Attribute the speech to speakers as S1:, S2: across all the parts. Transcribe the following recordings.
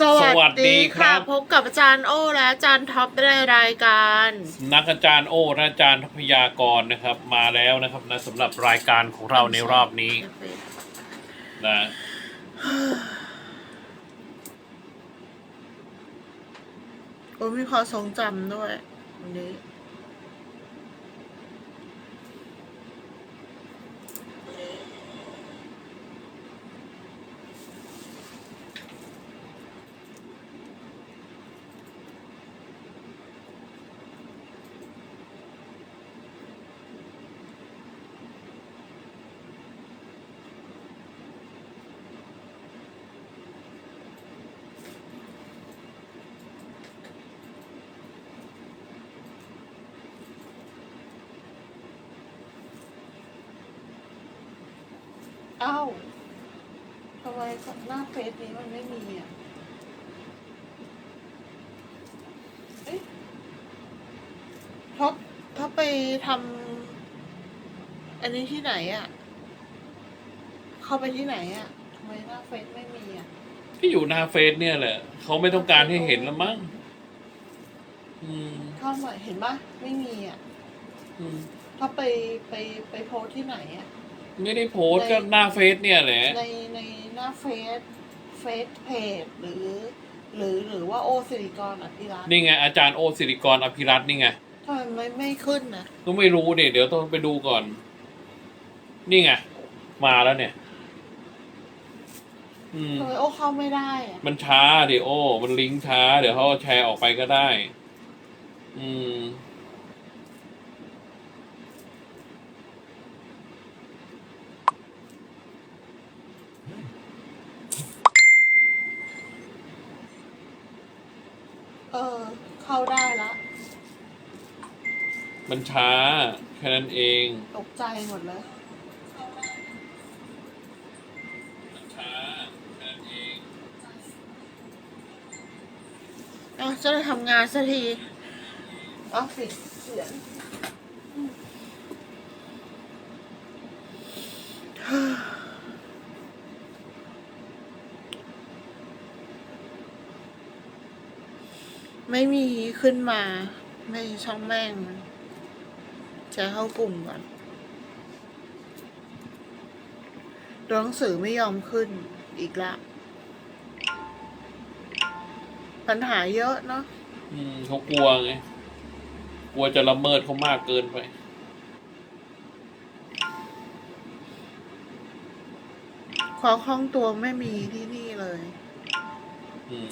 S1: สวั
S2: สวั
S1: ส
S2: สดี
S1: ดี
S2: ครั
S1: ค่ะ
S2: บ
S1: พบกับอาจารย์โอและอาจารย์ท็อปในรายการ
S2: นักอาจารย์โอ้และอาจารย์ทพยากรนะครับ มาแล้วนะครับนะสำหรับรายการของเราในรอบนี้นะ
S1: โอ้มีความทรงจำด้วยวันนี้ เอ้าทำไมหน้าเฟซนี้มันไม่มีอะเอ๊ะท็อปท็อปไปทำอันนี้ที่ไหนอะ เข้าไปที่ไหนอะทำไมหน้าเฟซไม่มีอะ
S2: ที่อยู่หน้าเฟซเนี่ยแหละเขาไม่ต้องการให้เห็นแล้วมั้งอืม
S1: เข้ามาเห็นปะไม่มีอะ
S2: อืม
S1: ท็อปไปไปไปโพสที่ไหนอะ
S2: ไม่ได้โพสต์ก็หน้าเฟซเนี่ยแหละ
S1: ในในหน้าเฟซเฟซเพจหรือ หรือหรือว่าโอสิริกรอภิรัตน์
S2: นี่ไงอาจารย์โอสิริกรอภิรัตน์นี่ไง
S1: ทำไมไม่ไม่ขึ้นนะ
S2: ก็ไม่รู้เดี๋ยวเดี๋ยวต้องไปดูก่อน นี่ไงมาแล้วเนี่ย อืม
S1: ทำไมโอเข้าไม่ได้อะ
S2: มันช้าเดี๋ยวโอ้มันลิงก์ช้า เดี๋ยวเขาแชร์ออกไปก็ได้ อืม
S1: เออ เข้าได้ละ
S2: มันช้า แค่นั้นเอง
S1: ตกใจหมดเลย
S2: มันช้าแค่นั้นเอง
S1: อะจะได้ทำงานสักทีเอาสิเสียงไม่มีขึ้นมา ไม่ช่องแม่งมัน จะเข้ากลุ่มก่อนตัวหนังสือไม่ยอมขึ้นอีกละ ปัญหาเยอะเนาะ
S2: อืมเขากลัวไง กลัวจะละเมิดเขามากเกินไป
S1: ความคล่องตัวไม่มีที่นี่เลย
S2: อืม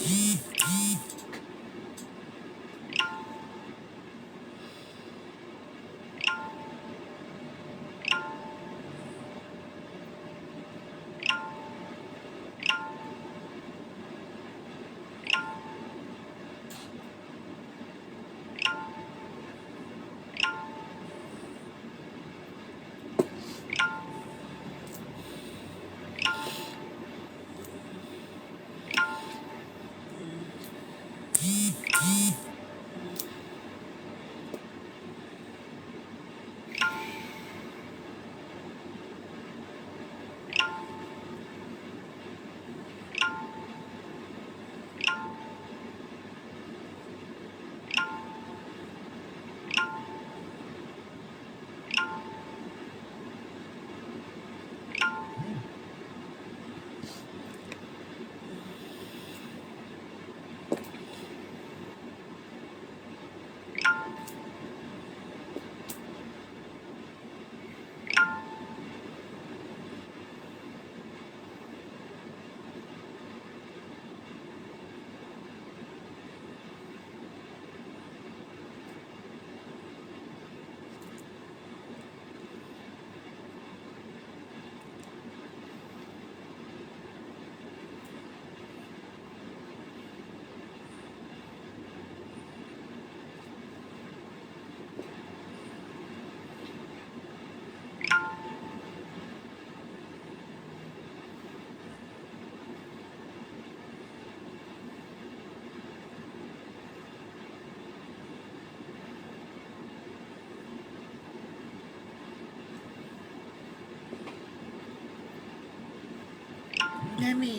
S1: ไม่มี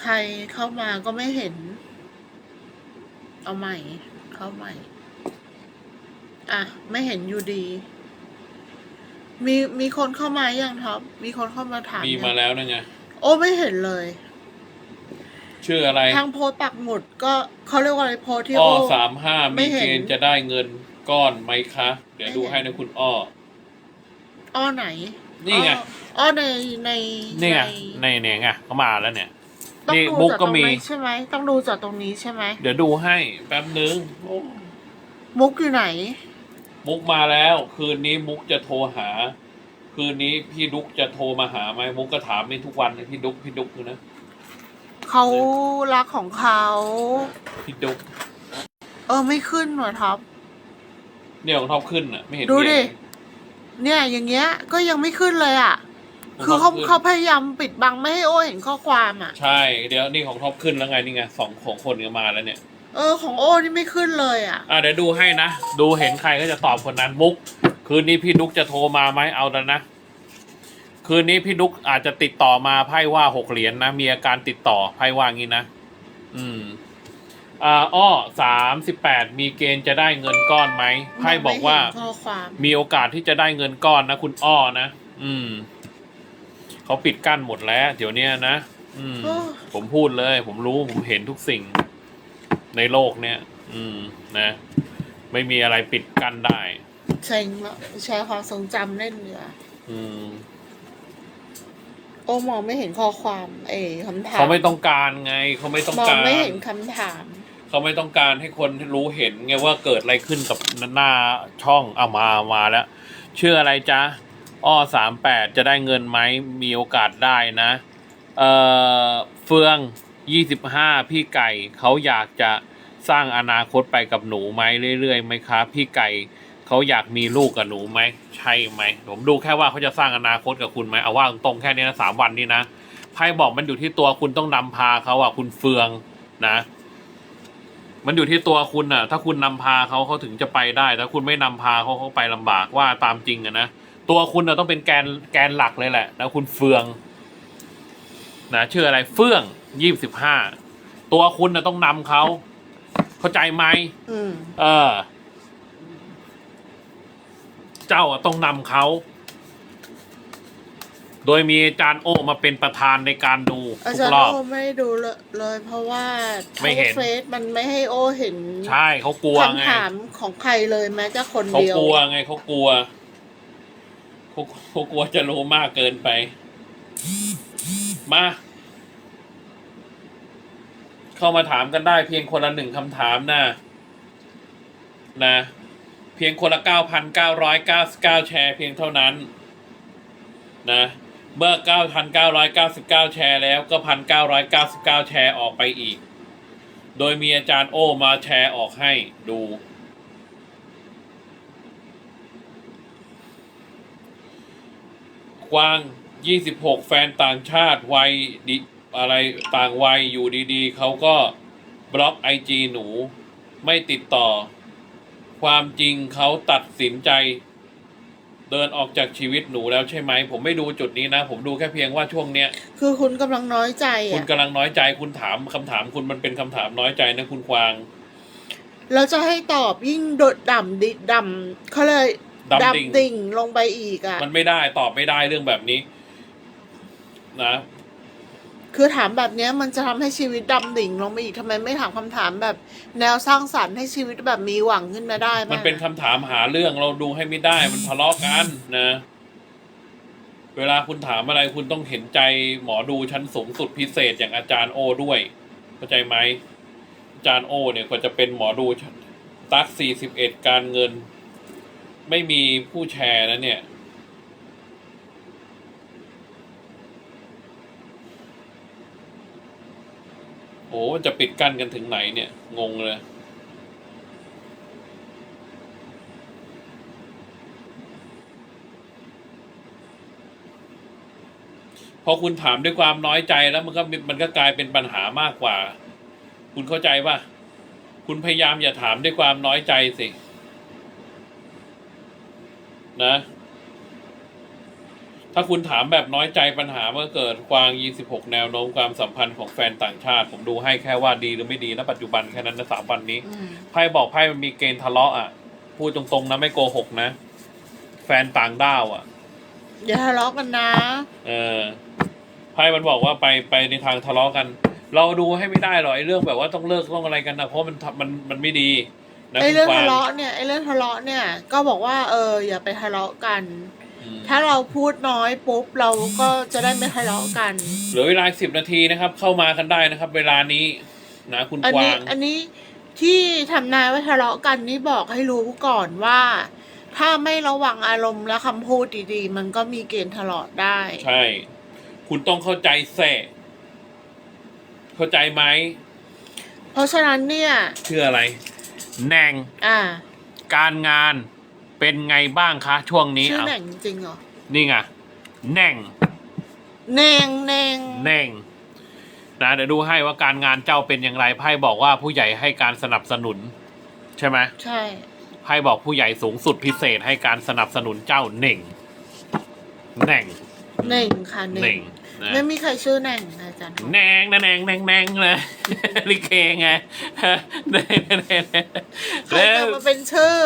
S1: ใครเข้ามาก็ไม่เห็น เอาใหม่ เข้าใหม่ อะ ไม่เห็นอยู่ดี มีมีคนเข้ามายังท็อปมีคนเข้ามาถาม
S2: มี
S1: ยัง
S2: มาแล้วนะไง
S1: โอ้ไม่เห็นเลย
S2: ชื่ออะไร
S1: ทางโพสต์ปักหมุดก็เขาเรียกว่าอะไรโพสต์ที่
S2: อ้อ
S1: โอ้
S2: สามห้า
S1: ไม่
S2: มี
S1: เห็น
S2: เกณฑ์จะได้เงินก้อนไหมคะ เดี๋ยว
S1: ไม่
S2: ดู
S1: เห็น
S2: ให้นะคุณอ้อ
S1: อ้อไหน
S2: นี่ไง
S1: อ้ออ้อในใน
S2: นี่ไง
S1: ใน
S2: ในเนี่ยไงเขามาแล้วเนี่ย
S1: ต้อง
S2: นี่
S1: ดู
S2: มุก
S1: จาก
S2: ก็
S1: ตรง
S2: มี
S1: นี้ใช่ไหมต้องดูจากตรงนี้ใช่ไหม
S2: เดี๋ยวดูให้แป๊บนึงโอ้
S1: มุกอยู่ไหน
S2: มุกมาแล้ว คืนนี้มุกจะโทรหา คืนนี้พี่ดุ๊กจะโทรมาหาไหมมุกก็ถามนี่ทุกวันเลยพี่ดุ๊กพี่ดุ๊กอยู่นะ
S1: เขารักของเขา
S2: พี่ดุ๊ก
S1: เออไม่ขึ้นหรอท็อป
S2: เนี่ยของท็อปขึ้นอะไม่เห็น
S1: ดูดิ
S2: มีอะไร
S1: เนี่ยอย่างเงี้ยก็ยังไม่ขึ้นเลยอะ คือเขา
S2: ขึ้น
S1: เขาพยายามปิดบังไม่ให้โอ้เห็นข้อความอะ
S2: ใช่ เดี๋ยวนี่ของท็อปขึ้นแล้วไงนี่ไงสองของคนก็มาแล้วเนี่ย
S1: เออของโอ้นี่ไม่ขึ้นเลยอะ
S2: อะเดี๋ยวดูให้นะ ดูเห็นใครก็จะตอบคนนั้นมุก คืนนี้พี่ดุ๊กจะโทรมาไหมเอาแล้วนะ คืนนี้พี่ดุ๊กอาจจะติดต่อมาไพ่ว่าหกเหรียญนะ มีอาการติดต่อไพ่ว่างี้นะ อืม อ่าอ้อสามสิบแปดมีเกณฑ์จะได้เงินก้อนไหมไพ่บอกว่า
S1: ไม่เห็นข้อความ
S2: มีโอกาสที่จะได้เงินก้อนนะ คุณอ้อนะ อืม เขาปิดกั้นหมดแล้ว เดี๋ยวเนี้ยนะ อืม ผมพูดเลย ผมรู้ผมเห็นทุกสิ่ง ในโลกเนี้ยอืม นะ ไม่มีอะไรปิดกั้นได้
S1: เซ็งแล้วแชร์ความทรงจำเล่นเนื้อ
S2: อืม
S1: โอ้มองไม่เห็นข้อความ เออคำถาม
S2: เขาไม่ต้องการไง เขาไม่ต้อง
S1: มอง
S2: การ
S1: ไม่เห็นคำถาม
S2: เขาไม่ต้องการให้คนรู้เห็นไงว่าเกิดอะไรขึ้นกับหน้าช่องเอามามาแล้วชื่ออะไรจ๊ะอ้อสามแปดจะได้เงินไหมมีโอกาสได้นะ เอ่อเฟืองยี่สิบห้าพี่ไก่เขาอยากจะสร้างอนาคตไปกับหนูไหมเรื่อยๆไหมครับพี่ไก่เขาอยากมีลูกกับหนูไหมใช่ไหมผมดูแค่ว่าเขาจะสร้างอนาคตกับคุณไหมเอาว่าตรงๆแค่นี้นะสามวันนี้นะไพ่บอกมันอยู่ที่ตัวคุณต้องนำพาเขาอะคุณเฟืองนะ มันอยู่ที่ตัวคุณน่ะ ถ้าคุณนำพาเขาเขาถึงจะไปได้ ถ้าคุณไม่นำพาเขาเขาไปลำบากว่าตามจริงอะนะ ตัวคุณน่ะต้องเป็นแกนแกนหลักเลยแหละนะคุณเฟือง นะชื่ออะไรเฟื่องยี่สิบห้าตัวคุณน่ะต้องนำเขาเข้าใจไหม
S1: อืม
S2: เออ เจ้าอะต้องนำเขา โดยมีอาจารย์โอมาเป็นประธานในการดู
S1: อา
S2: ทุ
S1: จาร
S2: ก
S1: ย์
S2: รอบ
S1: โอไม่ได้ดูเลยเลย เพราะว่า
S2: ไม่เห็น
S1: เฟซมันไม่ให้โอเห็น
S2: ใช่เขากลัวไง
S1: คำถามของใครเลยแม้จะคน
S2: เขา
S1: เดียว
S2: กลัวไงเขากลัวเขาเขากลัวจะรู้มากเกินไป มา เข้ามาถามกันได้เพียงคนละหนึ่งคำถามนะนะ เพียงคนละเก้าพันเก้าร้อยเก้าสิบเก้าแชร์เพียงเท่านั้น นะ เมื่อเก้าพันเก้าร้อยเก้าสิบเก้าแชร์แล้วก็พันเก้าร้อยเก้าสิบเก้าแชร์ออกไปอีก โดยมีอาจารย์โอมาแชร์ออกให้ดู กว้าง 26 แฟนต่างชาติวัยดิอะไรต่างวัยอยู่ดีๆ เขาก็บล็อกไอจีหนู ไม่ติดต่อ ความจริงเขาตัดสินใจ เดินออกจากชีวิตหนูแล้วใช่ไหม ผมไม่ดูจุดนี้นะ ผมดูแค่เพียงว่าช่วงเนี้ย
S1: คือคุณกำลังน้อยใจ
S2: คุณ
S1: อะ
S2: กำลังน้อยใจคุณถามคำถามคุณมันเป็นคำถามน้อยใจนะคุณกวาง
S1: แล้วจะให้ตอบยิ่งโดดดำดิดำเขาเลย
S2: ดำดิ่ง
S1: ดิ่งลงไปอีกอะ
S2: มันไม่ได้ตอบไม่ได้เรื่องแบบนี้ นะ
S1: คือถามแบบนี้มันจะทำให้ชีวิตดำดิ่งลงไปอีกทำไมไม่ถามคำถามแบบ แนวสร้างสรรค์ให้ชีวิตแบบมีหวังขึ้นมาได้
S2: มันเป็นคำถามหาเรื่องเราดูให้ไม่ได้มันทะเลาะกันนะ เวลาคุณถามอะไรคุณต้องเห็นใจหมอดูชั้นสูงสุดพิเศษอย่างอาจารย์โอด้วยเข้าใจไหมอาจารย์โอ เนี่ยก็จะเป็นหมอดูชั้นตักสี่สิบเอ็ดการเงิน ไม่มีผู้แชร์นะเนี่ย โอ้จะปิดกั้นกันถึงไหนเนี่ย งงเลย พอคุณถามด้วยความน้อยใจแล้วมันก็มันก็กลายเป็นปัญหามากกว่า คุณเข้าใจป่ะ คุณพยายามอย่าถามด้วยความน้อยใจสิ นะ ถ้าคุณถามแบบน้อยใจปัญหาเมื่อเกิดกวาง 26 แนวโน้มความสัมพันธ์ของแฟนต่างชาติ ผมดูให้แค่ว่าดีหรือไม่ดีณปัจจุบันแค่นั้นนะสามวันนี้
S1: อืม
S2: ไพ่บอกไพ่มันมีเกณฑ์ทะเลาะอะพูดตรงๆนะไม่โกหกนะ แฟนต่างด้าวอะ
S1: อย่าทะเลาะกันนะ
S2: เออไพ่มันบอกว่าไปไปในทางทะเลาะกัน เราดูให้ไม่ได้หรอกไอ้เรื่องแบบว่าต้องเลิกต้องอะไรกันนะเพราะมันทำมันมันไม่ดีนะ
S1: ไอ้
S2: คุณ
S1: เรื่อง
S2: กวาง
S1: ทะเลาะเนี่ยไอ้เรื่องทะเลาะเนี่ย ก็บอกว่าเอออย่าไปทะเลาะกัน
S2: อืม
S1: ถ้าเราพูดน้อยปุ๊บเราก็จะได้ไม่ทะเลาะกัน
S2: เหลือเวลาสิบนาทีนะครับ เข้ามากันได้นะครับ เวลานี้นะคุณ
S1: อัน
S2: ก
S1: นี้
S2: วาง
S1: อันนี้ที่ทำนายว่าทะเลาะกันนี่บอกให้รู้ก่อนว่า ถ้าไม่ระวังอารมณ์และคำพูดดีๆ มันก็มีเกณฑ์ทะเลาะได้
S2: ใช่ คุณต้องเข้าใจแส่เข้าใจไหม
S1: เพราะฉะนั้นเนี่ย
S2: ชื่ออะไร แหนง
S1: อ่า
S2: การงาน เป็นไงบ้างคะช่วงนี้
S1: ชื่อ
S2: เอา
S1: แหน่งจริงเหรอ
S2: นี่ไงแหนง
S1: เนงเนง
S2: แหนงนะเดี๋ยวดูให้ว่าการงานเจ้าเป็นอย่างไรไพ่บอกว่าผู้ใหญ่ให้การสนับสนุน ใช่ไหม
S1: ใช่
S2: ไพ่บอกผู้ใหญ่สูงสุดพิเศษให้การสนับสนุนเจ้าเหน่งแหน่ง
S1: เน่งค่ะเน่
S2: เหน่
S1: ง
S2: งนะ
S1: ไม่มีใครชื่อแหน่งนะอาจารย์
S2: แหนงนะแหนงแหนงแหนงเลยลิเกไงแหน่งแหน่งแหน่ง
S1: ใคร
S2: เร็
S1: จะ
S2: ว
S1: มาเป็นชื่อ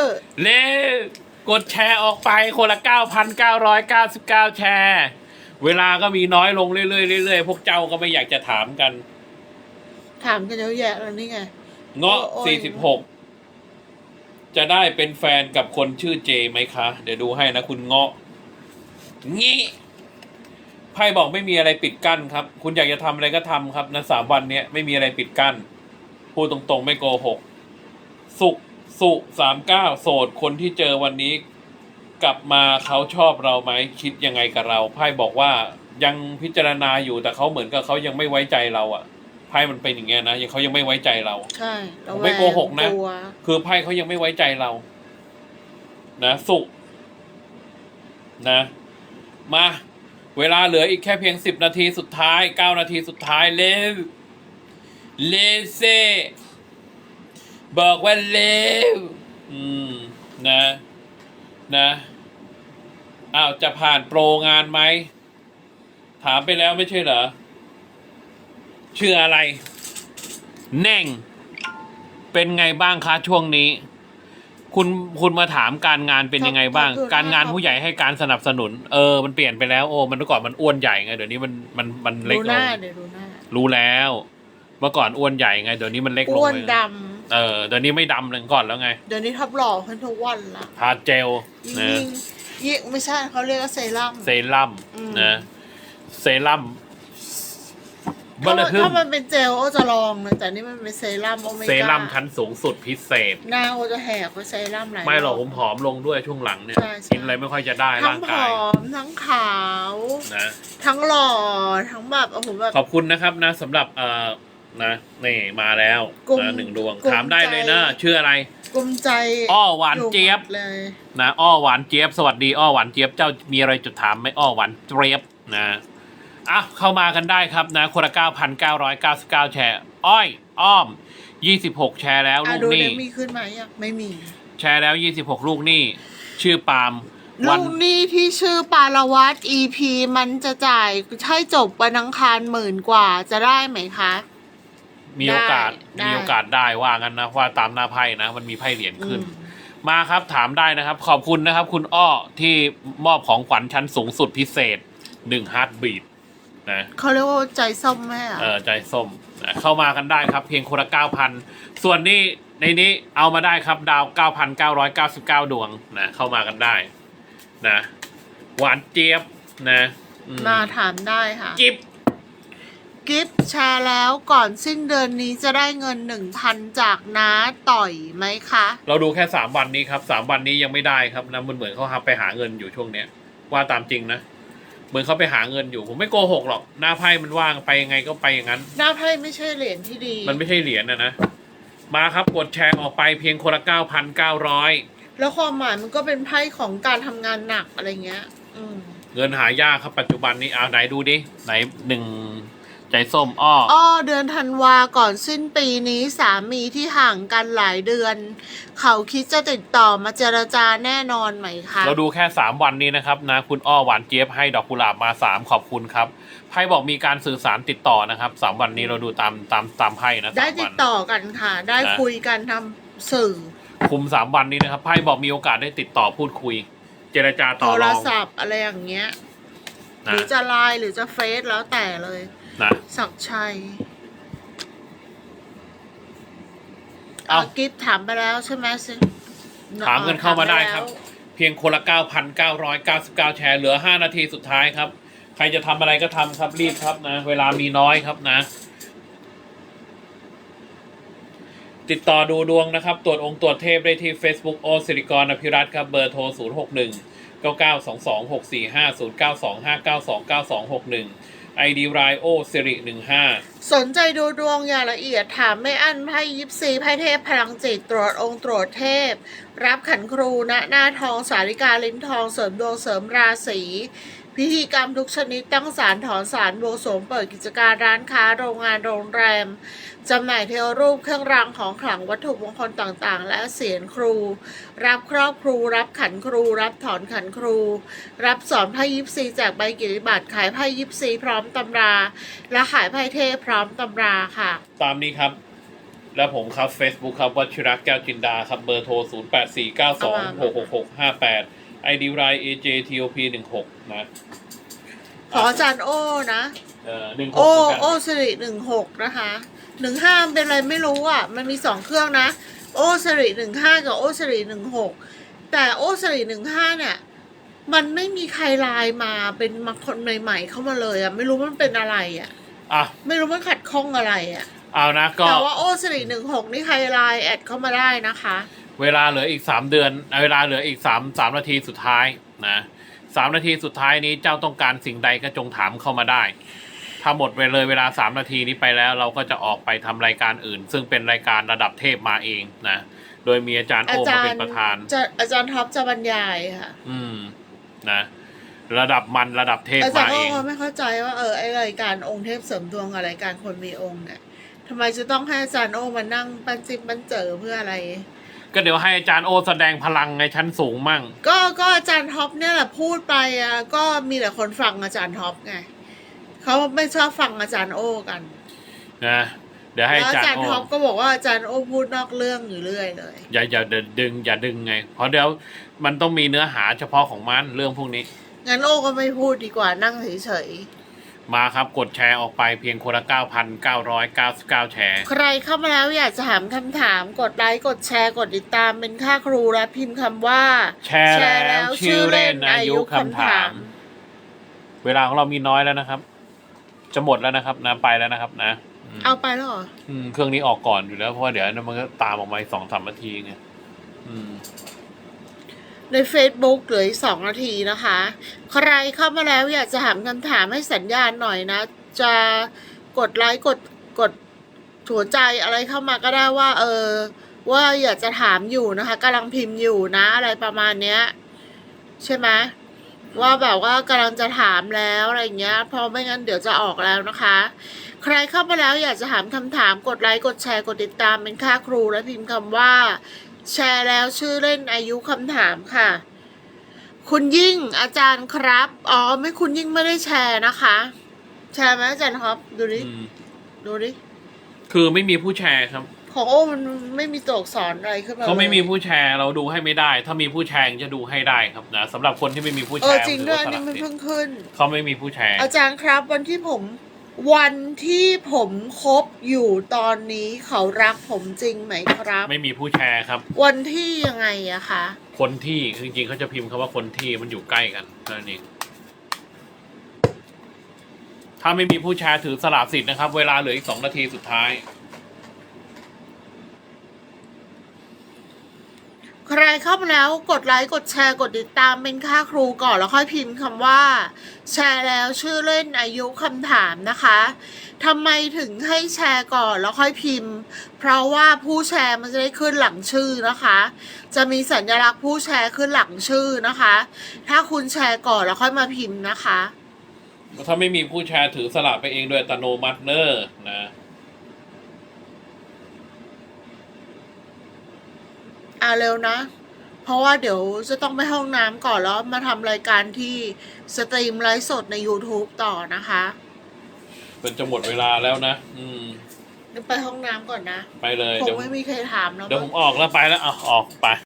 S2: เร็ว กดแชร์ออกไปคนละ 9,999 แชร์ เวลาก็มีน้อยลงเรื่อยๆเรื่อยๆพวกเจ้าก็ไม่อยากจะถามกัน
S1: ถามกันเยอะแยะแล้วนี่ไง
S2: เงาะ
S1: โอ้ย
S2: 46จะได้เป็นแฟนกับคนชื่อเจไหมคะ เดี๋ยวดูให้นะคุณเงาะ งี้ไพ่บอกไม่มีอะไรปิดกั้นครับ คุณอยากจะทำอะไรก็ทำครับนะสามวันเนี้ยไม่มีอะไรปิดกั้นพูดตรงๆไม่โกหก สุข สุสามเก้าโสดคนที่เจอวันนี้ กลับมาเขาชอบเราไหมคิดยังไงกับเราไพ่บอกว่ายังพิจารณาอยู่แต่เขาเหมือนกับเขายังไม่ไว้ใจเราอะไพ่มันเป็นอย่างเงี้ยนะยังเขายังไม่ไว้ใจเรา
S1: ใช่ระ
S2: ผม
S1: แว
S2: ไม่
S1: ง
S2: โกหกนะ
S1: กลัว
S2: คือไพ่เขายังไม่ไว้ใจเรา นะสุขนะ มา เวลาเหลืออีกแค่เพียงสิบนาทีสุดท้ายเก้านาทีสุดท้ายเร็วเลเซ บอกว่าเร็วอืม นะ นะอ้าวจะผ่านโปรงานไหม ถามไปแล้วไม่ใช่เหรอ ชื่ออะไร แน่ง เป็นไงบ้างคะช่วงนี้ คุณคุณมาถามการงานเป็นยังไงบ้าง การงานผู้ใหญ่ให้การสนับสนุน เออ มันเปลี่ยนไปแล้วโอ้มันเมื่อก่อนมันอ้วนใหญ่ไงเดี๋ยวนี้มันมันมันเล็ก
S1: ดู
S2: ล
S1: หน้างเดี๋ยวดูหน้า
S2: รู้แล้ว เมื่อก่อนอ้วนใหญ่ไงเดี๋ยวนี้มันเล็กลง
S1: อ้วน
S2: ไป
S1: ด
S2: เออเดี๋ยวนี้ไม่ดำเลยก่อนแล้วไงำ
S1: เดี๋ยวนี้ทับหล่อขึ้นทุกวันละ
S2: ทาเจลนะ
S1: ยิ่งยิ่งไม่ใช่เขาเรียกว่าเซรั่ม
S2: เซรั่ม
S1: อืม
S2: นะเซรั่มเบ
S1: ถ้า
S2: ล
S1: มัน
S2: ทึม
S1: ถ้ามันเป็นเจลโอจะลองนะแต่นี่มันเป็นเซรั่มโอเมก้า
S2: เซรั่มชั้นสูงสุดพิเศษ
S1: หน้าโอจะแหกไปเซรั่มหลาย
S2: ไม่หรอก
S1: บ
S2: ผมผอมลงด้วยช่วงหลังเนี่ย
S1: ใช่ใช่
S2: กินอะไรไม่ค่อยจะได้
S1: ทั้
S2: ร่างง
S1: ผ
S2: กาย
S1: อมทั้งขาว
S2: นะ
S1: ทั้งหล่อทั้งแบบโอ้โหแบบ
S2: ขอบคุณนะครับนะสำหรับเอ่อ นะนี่มาแล้ว
S1: กลุ่ม
S2: นะหนึ่งดวง
S1: กลุ่ม
S2: ถามได้เลยนะ
S1: ใจ
S2: ชื่ออะไร
S1: กลุ้มใจ
S2: อ้อหวานเจี๊ยบ
S1: อหมดเลย
S2: นะอ้อหวานเจี๊ยบสวัสดีอ้อหวานเจี๊ยบเจ้ามีอะไรจะถามไหมอ้อหวานเจี๊ยบนะอะเข้ามากันได้ครับนะคนละเก้าพันเก้าร้อยเก้าสิบเก้าแชร์ อ้อย อ้อมยี่สิบหกแชร์แล้ว
S1: อะ
S2: ลูก
S1: ดู
S2: ห
S1: เด
S2: นี้
S1: มีขึ้นไหมยังไม่มี
S2: แชร์แล้วยี่สิบหกลูกหนี้ชื่อปาล์มวั
S1: ลูกหนี้ที่ชื่อปารวัต EP มันจะจ่ายให้จบวันอังคารหมื่นกว่าจะได้ไหมคะ
S2: มีโอกาส
S1: ได้
S2: มีโอกาสได้ว่างั้นนะว่าตามหน้าไพ่นะ มันมีไพ่เหรียญขึ้น
S1: อืม
S2: มาครับถามได้นะครับ ขอบคุณนะครับ คุณอ้อที่มอบของขวัญชั้นสูงสุดพิเศษหนึ่งฮาร์ดบีดนะ
S1: เขาเรียกว่าใจส้มแม่
S2: เออใจส้มนะเข้ามากันได้ครับ เพียงคนละเก้าพันส่วนนี้ในนี้เอามาได้ครับ ดาวเก้าพันเก้าร้อยเก้าสิบเก้าดวงนะเข้ามากันได้นะหวานเจี๊ยบนะอื
S1: มาถามได้ค่ะ
S2: จิบ
S1: กิฟต์แชร์แล้วก่อนสิ้นเดือนนี้จะได้เงินหนึ่งพันจากน้าต่อยไหมคะ
S2: เราดูแค่สามวันนี้ครับสามวันนี้ยังไม่ได้ครับนะมันเหมือนเขาหาไปหาเงินอยู่ช่วงเนี้ย ว่าตามจริงนะ เหมือนเขาไปหาเงินอยู่ ผมไม่โกหกหรอก หน้าไพ่มันว่างไปยังไงก็ไปอย่างนั้น
S1: หน้าไพ่ไม่ใช่เหรียญที่ดี
S2: มันไม่ใช่เหรียญนะนะ มาครับกดแชร์ออกไปเพียงคนละเก้าพันเก้าร้อย
S1: แล้วความหมายมันก็เป็นไพ่ของการทำงานหนักอะไรเงี้ยอืม
S2: เงินหายากครับปัจจุบันนี้เอาไหนดูดิไหนหนึ่ง ใจส้มอ้อ
S1: อ้อเดือนธันวาก่อนสิ้นปีนี้สามีที่ห่างกันหลายเดือน เขาคิดจะติดต่อมาเจรจาแน่นอนไหมคะ
S2: เราดูแค่สามวันนี้นะครับนะคุณอ้อหวานเจี๊ยบให้ดอกกุหลาบมาสามขอบคุณครับไพ่บอกมีการสื่อสารติดต่อนะครับสามวันนี้เราดูตามตามตามไพ่นะ
S1: ได้
S2: สาม
S1: ติ
S2: วั
S1: ด
S2: น
S1: ต่อกันค่ะ ได้
S2: นะ
S1: คุยกันทำสื่อ
S2: คุมสามวันนี้นะครับไพ่บอกมีโอกาสได้ติดต่อพูดคุย เจรจา
S1: โท
S2: ต่อร
S1: ร
S2: อง
S1: ศัพท์อะไรอย่างเงี้ยห
S2: นะ
S1: รือจะไลน์หรือจะเฟซแล้วแต่เลย
S2: นะ
S1: ศักดิ์ชัย
S2: เอา
S1: อะกิฟถามไปแล้วใช่ไหมซิ
S2: ถามกันเข้ามาได้
S1: ถป
S2: ครับ
S1: แล้ว
S2: เพียงคนละ 9,999 แชร์ เหลือ 5 นาทีสุดท้ายครับ ใครจะทำอะไรก็ทำครับรีบครับนะ เวลามีน้อยครับนะ ติดต่อดูดวงนะครับ ตรวจองค์ตรวจเทพได้ที่ Facebook โอสิริกรอภิรัตน์ครับ เบอร์โทร 0 6 1 9 9 2 2 6 4 5 0 9 2 5 9 2 9 2 6 1 ID รายโอสิริ15
S1: สนใจดูดวงอย่างละเอียดถามไม่อั้นไพ่ยิปซีไพ่เทพพลังจิตตรวจองค์ตรวจเทพ รับขันครูณหน้าทองสาริกาลิ้นทองเสริมดวงเสริมราศี พิธีกรรมทุกชนิดตั้งสารถอนสารบวงสรวงเปิดกิจการร้านค้าโรงงานโรงแรมจำหน่ายเทวรูปเครื่องรางของขลังวัตถุมงคลต่างๆ และเสียนครู รับครอบครู รับขันครู รับถอนขันครู รับสอนไพ่ยิปซีแจกใบกิริบัตรขายไพ่ยิปซีพร้อมตำรา และขายไพ่เทพพร้อมตำราค่ะ
S2: ตามนี้ครับ แล้วผมครับ Facebook ครับวัชิรักษ์แก้วจินดาครับเบอร์โทร 0 8 4 9 2 6 6 6 5 8 ID ราย AJTOP 1 6นะ
S1: ขออาจารย์โอ้นะ
S2: เอ่อหนึ่งหก
S1: โอ้
S2: เหมือนกัน
S1: โอ้สิริหนึ่งหกนะคะหนึ่งห้าเป็นอะไรไม่รู้อะ มันมีสองเครื่องนะ โอ้สิริหนึ่งห้ากับโอ้สิริหนึ่งหกแต่โอ้สิริหนึ่งห้าเนี่ยมันไม่มีใครไลน์มาเป็นมาคนใหม่ ๆ เข้ามาเลยอะไม่รู้มันเป็นอะไรอะ
S2: อะ
S1: ไม่รู้มันขัดข้องอะไรอะ
S2: เอานะก็
S1: แต่ว่าโอ้สิริหนึ่งหกนี่ใครไลน์แอดเข้ามาได้นะคะ
S2: เวลาเหลืออีก 3 เดือน เวลาเหลืออีก 3 3 นาทีสุดท้ายนะสามนาทีสุดท้ายนี้เจ้าต้องการสิ่งใดก็จงถามเข้ามาได้ ถ้าหมดไปเลยเวลา 3 นาทีนี้ไปแล้วเราก็จะออกไปทำรายการอื่น ซึ่งเป็นรายการระดับเทพมาเองนะ โดยมีอาจารย์
S1: อา
S2: โอ
S1: จา
S2: มาเป็
S1: ร
S2: น
S1: ย์
S2: ประธาน
S1: จะอาจารย์ท็อปจะบรรยายค่ะ
S2: อืมนะ ระดับมันระดับเทพ
S1: อาจาร
S2: มา
S1: ย์
S2: เอ
S1: ก็
S2: ง
S1: ไม่เข้าใจว่าเออไอรายการองค์เทพเสริมดวงกับรายการคนมีองค์เนี่ยทำไมจะต้องให้อาจารย์โอมานั่งปันจิบปันเจอเพื่ออะไร
S2: ก็เดี๋ยวให้อาจารย์โอแสดงพลังในชั้นสูงมั่ง
S1: ก็ก็อาจารย์ท็อปเนี่ยแหละพูดไปอะก็มีแต่คนฟังอาจารย์ท็อปไงเขาไม่ชอบฟังอาจารย์โอกัน
S2: นะเดี๋ยวให้
S1: แล้ว
S2: อาจาร
S1: อาจาร
S2: ย์
S1: ย์
S2: โอ
S1: ท็อปก็บอกว่าอาจารย์โอพูดนอกเรื่องอยู่เรื่อยเลย
S2: อย่าอย่าดึงอย่าดึงไง เพราะเดี๋ยวมันต้องมีเนื้อหาเฉพาะของมันเรื่องพวกนี้
S1: งั้นโอก็ไม่พูดดีกว่านั่งเฉย
S2: มาครับกดแชร์ออกไปเพียงคนละ 9,999 แชร์
S1: ๆใครเข้ามาแล้วอยากจะถามคำถามกดไลค์กดแชร์กดติดตามเป็นค่าครูและพิมพ์คำว่า
S2: แชร์แล้วชื่อเล่นอายุคำถาม เวลาของเรามีน้อยแล้วนะครับ จะหมดแล้วนะครับนะไปแล้วนะครับ นะอืม
S1: เอาไปแล้วเหรอ
S2: อืมเครื่องนี้ออกก่อนอยู่แล้วเพราะว่าเดี๋ยวมันก็ตามออกมาอีกสองสามนาทีไงอืม
S1: ใน Facebook เหลืออีกสองนาทีนะคะ ใครเข้ามาแล้วอยากจะถามคำถามให้สัญญาณหน่อยนะ จะกดไลค์กดกดหัวใจอะไรเข้ามาก็ได้ว่า เออ ว่าอยากจะถามอยู่นะคะกำลังพิมพ์อยู่นะอะไรประมาณเนี้ย ใช่ไหมว่าแบบว่ากำลังจะถามแล้วอะไรเงี้ยเพราะไม่งั้นเดี๋ยวจะออกแล้วนะคะ ใครเข้ามาแล้วอยากจะถามคำถามกดไลค์กดแชร์กดติดตามเป็นค่าครูและพิมพ์คำว่า แชร์แล้วชื่อเล่นอายุคำถามค่ะ คุณยิ่งอาจารย์ครับ อ๋อ ไม่คุณยิ่งไม่ได้แชร์นะคะ แชร์ไหมอาจารย์ท็อปดูดิ
S2: อืม
S1: ดูดิ
S2: คือไม่มีผู้แชร์ครับ
S1: ของโอ้มันไม่มีตัวอักษรอะไรขึ้นมา
S2: เขาไม่มี
S1: ลย
S2: ผู้แชร์เราดูให้ไม่ได้ ถ้ามีผู้แชร์จะดูให้ได้ครับนะสำหรับคนที่ไม่มีผู้
S1: เอ
S2: แช
S1: อ
S2: ร์
S1: จริง
S2: ถื
S1: ด้วย
S2: ว่า
S1: อัน
S2: ส
S1: นี่
S2: ละ
S1: มัน
S2: สิท
S1: เพิ่ง
S2: ธิ์
S1: ขึ้น
S2: เขาไม่มีผู้แชร์
S1: อาจารย์ครับวันที่ผม วันที่ผมคบอยู่ตอนนี้เขารักผมจริงไหมครับ
S2: ไม่มีผู้แชร์ครับ
S1: วันที่ยังไงอะคะ
S2: คนที่จริงๆเขาจะพิมพ์คำว่าคนที่มันอยู่ใกล้กันนั่นเองถ้าไม่มีผู้แชร์ถือสละสิทธิ์นะครับ เวลาเหลืออีกสองนาทีสุดท้าย
S1: ใครเข้ามาแล้วกดไลค์กดแชร์กดติดตามเป็นค่าครูก่อนแล้วค่อยพิมพ์คำว่า แชร์แล้วชื่อเล่นอายุคำถามนะคะทำไมถึงให้แชร์ก่อนแล้วค่อยพิมพ์ เพราะว่าผู้แชร์มันจะได้ขึ้นหลังชื่อนะคะ จะมีสัญลักษณ์ผู้แชร์ขึ้นหลังชื่อนะคะ ถ้าคุณแชร์ก่อนแล้วค่อยมาพิมพ์นะคะ
S2: ถ้าไม่มีผู้แชร์ถือสละไปเองโดยอัตโนมัติเนอร์นะ
S1: อ่าเร็วนะ เพราะว่าเดี๋ยวจะต้องไปห้องน้ำก่อนแล้วมาทำรายการที่สตรีมไลฟ์สดใน YouTube ต่อนะคะ
S2: เป็นจะหมดเวลาแล้วนะ อืม
S1: เดี๋ยวไปห้องน้ำก่อนนะ
S2: ไปเลย
S1: ค
S2: เดี๋ย
S1: ง
S2: ว
S1: ไม่มีใครถามแล้ว
S2: เดี๋ยวผ
S1: มั้ง
S2: มออกแล้วไปแล้วอะออกไป